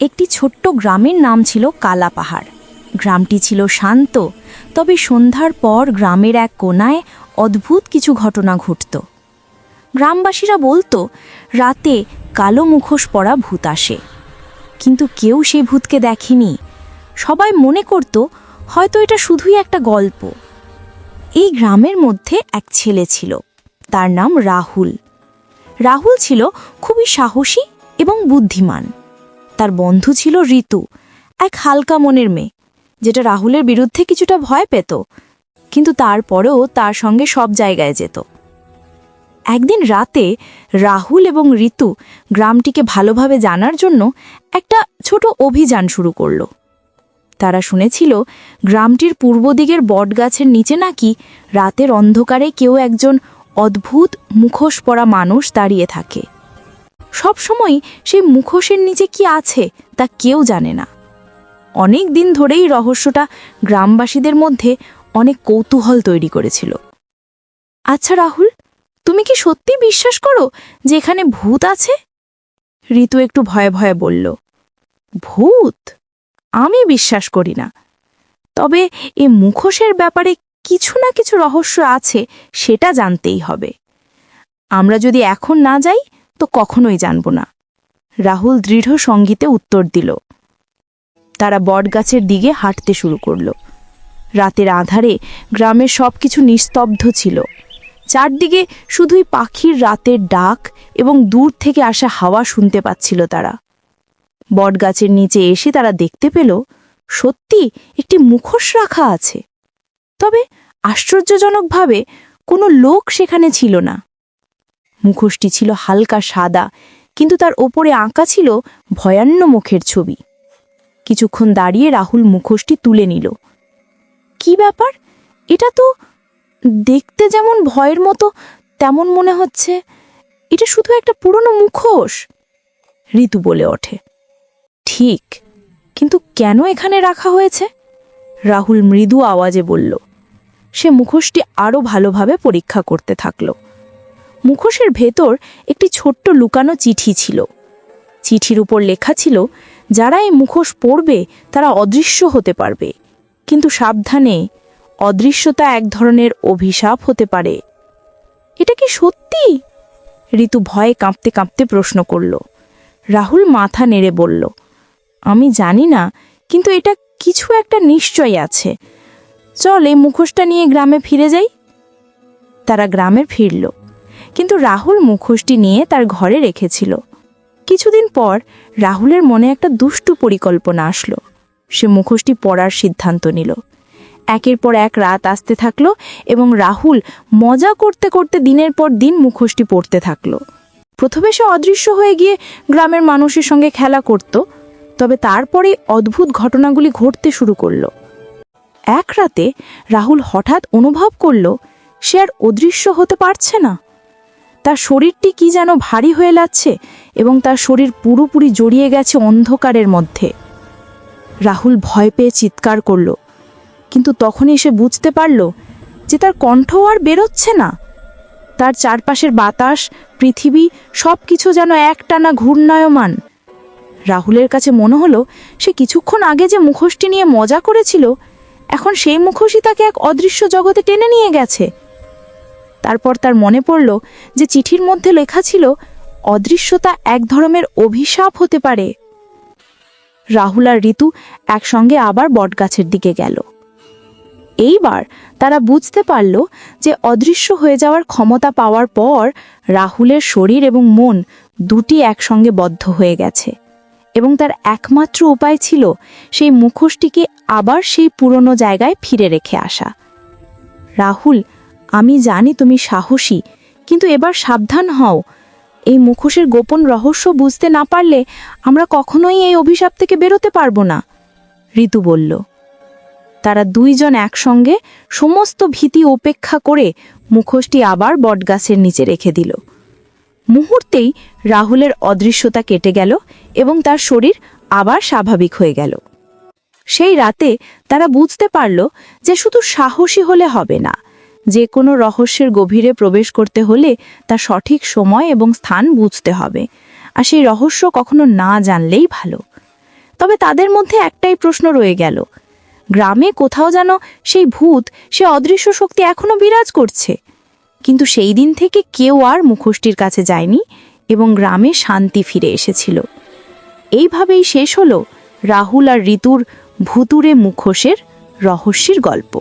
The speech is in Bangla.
একটি ছোট্ট গ্রামের নাম ছিল কালা পাহাড় গ্রামটি ছিল শান্ত, তবে সন্ধ্যার পর গ্রামের এক কোনায় অদ্ভুত কিছু ঘটনা ঘটত। গ্রামবাসীরা বলতো, রাতে কালো মুখোশ পরা ভূত আসে। কিন্তু কেউ সেই ভূতকে দেখেনি। সবাই মনে করত, হয়তো এটা শুধুই একটা গল্প। এই গ্রামের মধ্যে এক ছেলে ছিল, তার নাম রাহুল। রাহুল ছিল খুবই সাহসী এবং বুদ্ধিমান। তার বন্ধু ছিল ঋতু, এক হালকা মনের মেয়ে, যেটা রাহুলের বিরুদ্ধে কিছুটা ভয় পেত, কিন্তু তারপরেও তার সঙ্গে সব জায়গায় যেত। একদিন রাতে রাহুল এবং ঋতু গ্রামটিকে ভালোভাবে জানার জন্য একটা ছোট অভিযান শুরু করল। তারা শুনেছিল গ্রামটির পূর্ব দিকের বটগাছের নিচে নাকি রাতের অন্ধকারে কেউ একজন অদ্ভুত মুখোশ পরা মানুষ দাঁড়িয়ে থাকে। সবসময় সেই মুখোশের নিচে কি আছে তা কেউ জানে না। অনেক দিন ধরেই রহস্যটা গ্রামবাসীদের মধ্যে অনেক কৌতূহল তৈরি করেছিল। আচ্ছা রাহুল, তুমি কি সত্যি বিশ্বাস করো যে এখানে ভূত আছে? ঋতু একটু ভয়ে ভয়ে বলল, ভূত? আমি বিশ্বাস করি না। তবে এ মুখোশের ব্যাপারে কিছু না কিছু রহস্য আছে, সেটা জানতেই হবে। আমরা যদি এখন না যাই তো কখনোই জানব না। রাহুল দৃঢ় সঙ্গীতে উত্তর দিল। তারা বটগাছের দিকে হাঁটতে শুরু করল। রাতের আধারে গ্রামের সব কিছু নিস্তব্ধ ছিল। চারদিকে শুধুই পাখির রাতের ডাক এবং দূর থেকে আসা হাওয়া শুনতে পাচ্ছিল তারা। বটগাছের নিচে এসে তারা দেখতে পেল, সত্যি একটি মুখোশ রাখা আছে। তবে আশ্চর্যজনকভাবে কোনো লোক সেখানে ছিল না। মুখোশটি ছিল হালকা সাদা, কিন্তু তার ওপরে আঁকা ছিল ভয়ান্য মুখের ছবি। কিছুক্ষণ দাঁড়িয়ে রাহুল মুখোশটি তুলে নিল। কি ব্যাপার? এটা তো দেখতে যেমন ভয়ের মতো, তেমন মনে হচ্ছে, এটা শুধু একটা পুরনো মুখোশ, ঋতু বলে ওঠে। ঠিক, কিন্তু কেন এখানে রাখা হয়েছে? রাহুল মৃদু আওয়াজে বলল। সে মুখোশটি আরও ভালোভাবে পরীক্ষা করতে থাকল। মুখোশের ভেতর একটি ছোট্ট লুকানো চিঠি ছিল। চিঠির উপর লেখা ছিল, যারা এই মুখোশ পড়বে, তারা অদৃশ্য হতে পারবে। কিন্তু সাবধানে, অদৃশ্যতা এক ধরনের অভিশাপ হতে পারে। এটা কি সত্যি? ঋতু ভয়ে কাঁপতে কাঁপতে প্রশ্ন করল। রাহুল মাথা নেড়ে বলল, আমি জানি না, কিন্তু এটা কিছু একটা নিশ্চয় আছে। চল এই মুখোশটা নিয়ে গ্রামে ফিরে যাই। তারা গ্রামে ফিরল। কিন্তু রাহুল মুখোশটি নিয়ে তার ঘরে রেখেছিল। কিছুদিন পর রাহুলের মনে একটা দুষ্টু পরিকল্পনা আসলো। সে মুখোশটি পড়ার সিদ্ধান্ত নিল। একের পর এক রাত আসতে থাকল এবং রাহুল মজা করতে করতে দিনের পর দিন মুখোশটি পড়তে থাকল। প্রথমে সে অদৃশ্য হয়ে গিয়ে গ্রামের মানুষের সঙ্গে খেলা করত, তবে তারপরে অদ্ভুত ঘটনাগুলি ঘটতে শুরু করল। এক রাতে রাহুল হঠাৎ অনুভব করল, সে আর অদৃশ্য হতে পারছে না। তার শরীরটি কি যেন ভারী হয়ে লাগছে এবং তার শরীর পুরোপুরি জড়িয়ে গেছে অন্ধকারের মধ্যে। রাহুল ভয় পেয়ে চিৎকার করল, কিন্তু তখনই সে বুঝতে পারল যে তার কণ্ঠ আর বেরোচ্ছে না। তার চারপাশের বাতাস, পৃথিবী সব কিছু যেন একটানা ঘূর্ণায়মান। রাহুলের কাছে মনে হলো, সে কিছুক্ষণ আগে যে মুখোশটি নিয়ে মজা করেছিল, এখন সেই মুখোশই তাকে এক অদৃশ্য জগতে টেনে নিয়ে গেছে। তারপর তার মনে পড়ল যে চিঠির মধ্যে লেখা ছিল, অদৃশ্যতা এক ধরনের অভিশাপ হতে পারে। রাহুল আর ঋতু একসঙ্গে আবার বটগাছের দিকে গেল। এইবার তারা বুঝতে পারল যে অদৃশ্য হয়ে যাওয়ার ক্ষমতা পাওয়ার পর রাহুলের শরীর এবং মন দুটি একসঙ্গে বদ্ধ হয়ে গেছে এবং তার একমাত্র উপায় ছিল সেই মুখোশটিকে আবার সেই পুরনো জায়গায় ফিরে রেখে আসা। রাহুল আমি জানি তুমি সাহসী, কিন্তু এবার সাবধান হও। এই মুখোশের গোপন রহস্য বুঝতে না পারলে আমরা কখনোই এই অভিশাপ থেকে বেরোতে পারব না, ঋতু বলল। তারা দুইজন একসঙ্গে সমস্ত ভীতি উপেক্ষা করে মুখোশটি আবার বটগাছের নিচে রেখে দিল। মুহূর্তেই রাহুলের অদৃশ্যতা কেটে গেল এবং তার শরীর আবার স্বাভাবিক হয়ে গেল। সেই রাতে তারা বুঝতে পারল যে শুধু সাহসী হলে হবে না যে কোনো রহস্যের গভীরে প্রবেশ করতে হলে তা সঠিক সময় এবং স্থান বুঝতে হবে। আর সেই রহস্য কখনো না জানলেই ভালো। তবে তাদের মধ্যে একটাই প্রশ্ন রয়ে গেল। গ্রামে কোথাও যেন সেই ভূত, সে অদৃশ্য শক্তি এখনও বিরাজ করছে। কিন্তু সেই দিন থেকে কেউ আর মুখোশটির কাছে যায়নি এবং গ্রামে শান্তি ফিরে এসেছিল। এইভাবেই শেষ হলো রাহুল আর ঋতুর ভুতুরে মুখোশের রহস্যের গল্প।